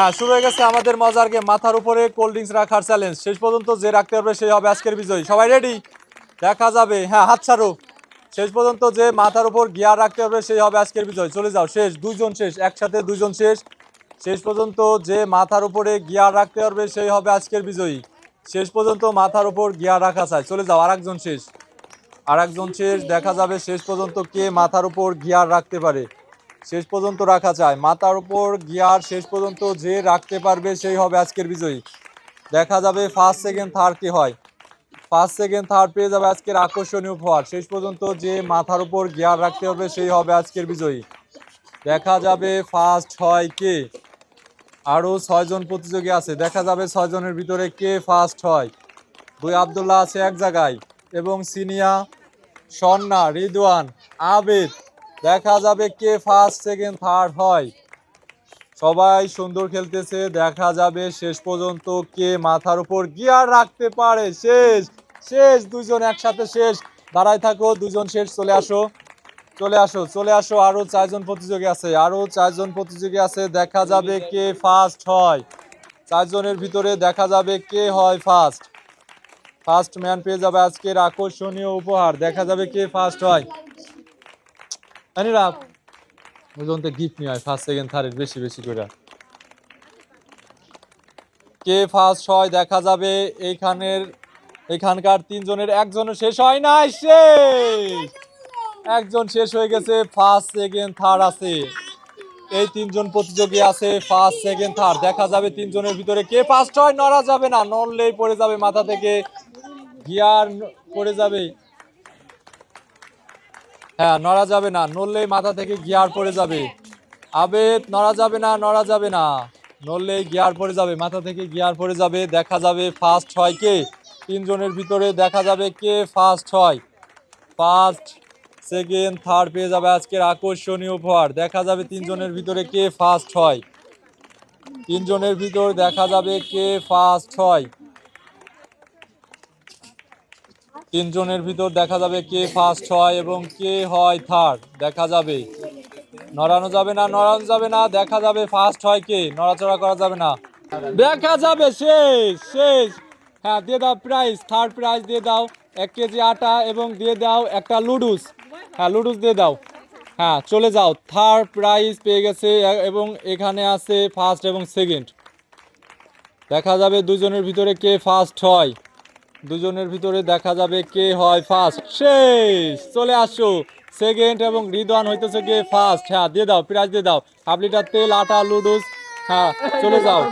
হ্যাঁ শুরু হয়ে গেছে আমাদের মজার গেম মাথার উপরে কোল্ড ড্রিঙ্কস রাখার চ্যালেঞ্জ শেষ পর্যন্ত যে রাখতে পারবে সেই হবে আজকের বিজয়ী। সবাই রেডি দেখা যাবে। হ্যাঁ হাত ছাড়ো। শেষ পর্যন্ত যে মাথার উপর গিয়ার রাখতে পারবে সেই হবে আজকের বিজয়। চলে যাও, শেষ, দুইজন শেষ, একসাথে দুইজন শেষ। শেষ পর্যন্ত যে মাথার উপরে গিয়ার রাখতে পারবে সেই হবে আজকের বিজয়ী। শেষ পর্যন্ত মাথার উপর গিয়ার রাখা চাই। চলে যাও, আরেকজন শেষ। আরেকজন শেষ, দেখা যাবে শেষ পর্যন্ত কে মাথার উপর গিয়ার রাখতে পারে। শেষ পর্যন্ত রাখা চায় মাথার উপর গিয়ার শেষ পর্যন্ত যে রাখতে পারবে সেই হবে আজকের বিজয়ী। দেখা যাবে ফার্স্ট সেকেন্ড থার্ড কে হয়। ফার্স্ট সেকেন্ড থার্ড পেয়ে যাবে আজকের আকর্ষণীয় উপহার। শেষ পর্যন্ত যে মাথার উপর গিয়ার রাখতে হবে সেই হবে আজকের বিজয়ী। দেখা যাবে ফার্স্ট হয় কে? আরও ছয়জন প্রতিযোগী আছে। দেখা যাবে ছয়জনের ভিতরে কে ফার্স্ট হয়। দুই আবদুল্লাহ আছে এক জায়গায় এবং সিনিয়া স্বর্ণা রিদওয়ান, আবেদ দেখা যাবে কে ফার্স্ট সেকেন্ড থার্ড হয়। সবাই সুন্দর খেলতেছে, দেখা যাবে শেষ পর্যন্ত কে মাথার উপর গিয়ার রাখতে পারে। শেষ শেষ দুজন একসাথে শেষ। দাঁড়ায় থাকো দুজন শেষ, চলে আসো। চলে আসো চলে আসো, আরও চারজন প্রতিযোগী আছে, আরও চারজন প্রতিযোগী আছে, দেখা যাবে কে ফার্স্ট হয়। চারজনের ভিতরে দেখা যাবে কে হয় ফার্স্ট ফার্স্ট ম্যান পেয়ে যাবে আজকের আকর্ষণীয় উপহার, দেখা যাবে কে ফার্স্ট হয়। আনিরাম ওজন তো গিফট নিয়ে হয় ফার্স্ট সেকেন্ড থার্ড বেশি বেশি করে। কে ফার্স্ট হয় দেখা যাবে। এইখানের, এখানকার তিনজনের একজনও শেষ হয় নাই, শেষ! একজন শেষ হয়ে গেছে ফার্স্ট সেকেন্ড থার্ড আছে। এই তিনজন প্রতিযোগী আছে ফার্স্ট সেকেন্ড থার্ড দেখা যাবে তিনজনের ভিতরে কে ফার্স্ট হয়, নড়া যাবে না। নড়লেই পড়ে যাবে মাথা থেকে। গিয়ার পড়ে যাবে। হ্যাঁ নড়া যাবে না, নড়লেই মাথা থেকে গিয়ার পড়ে যাবে। আবেদ, নড়া যাবে না, নড়া যাবে না। নড়লেই গিয়ার পড়ে যাবে, মাথা থেকে গিয়ার পড়ে যাবে, দেখা যাবে ফার্স্ট হয় কে তিনজনের ভিতরে দেখা যাবে কে ফার্স্ট হয় ফার্স্ট সেকেন্ড থার্ড পেয়ে যাবে আজকের আকর্ষণীয় উপহার। দেখা যাবে তিনজনের ভিতরে কে ফার্স্ট হয় তিনজনের ভিতর দেখা যাবে কে ফার্স্ট হয় তিনজনের ভিতর দেখা যাবে কে ফার্স্ট হয় এবং কে হয় থার্ড দেখা যাবে। নড়ানো যাবে না, নড়ানো যাবে না, দেখা যাবে ফার্স্ট হয় কে, নড়াচড়া করা যাবে না। দেখা যাবে, শেষ শেষ। হ্যাঁ দিয়ে দাও প্রাইজ থার্ড প্রাইজ দিয়ে দাও, এক কেজি আটা এবং দিয়ে দাও একটা লুডুস। হ্যাঁ লুডুস দিয়ে দাও। হ্যাঁ চলে যাও থার্ড প্রাইজ পেয়ে গেছে, এবং এখানে আছে ফার্স্ট এবং সেকেন্ড দেখা যাবে দুজনের ভিতরে কে ফার্স্ট হয়। দুজনের ভিতরে দেখা যাবে কে হয় ফার্স্ট শেষ। চলে আসছো সেকেন্ড এবং রিদান হইতেছে কে ফার্স্ট হ্যাঁ দিয়ে দাও প্রাইজ দিয়ে দাও। হাফ লিটার তেল, আটা লুডুস হ্যাঁ চলে যাও।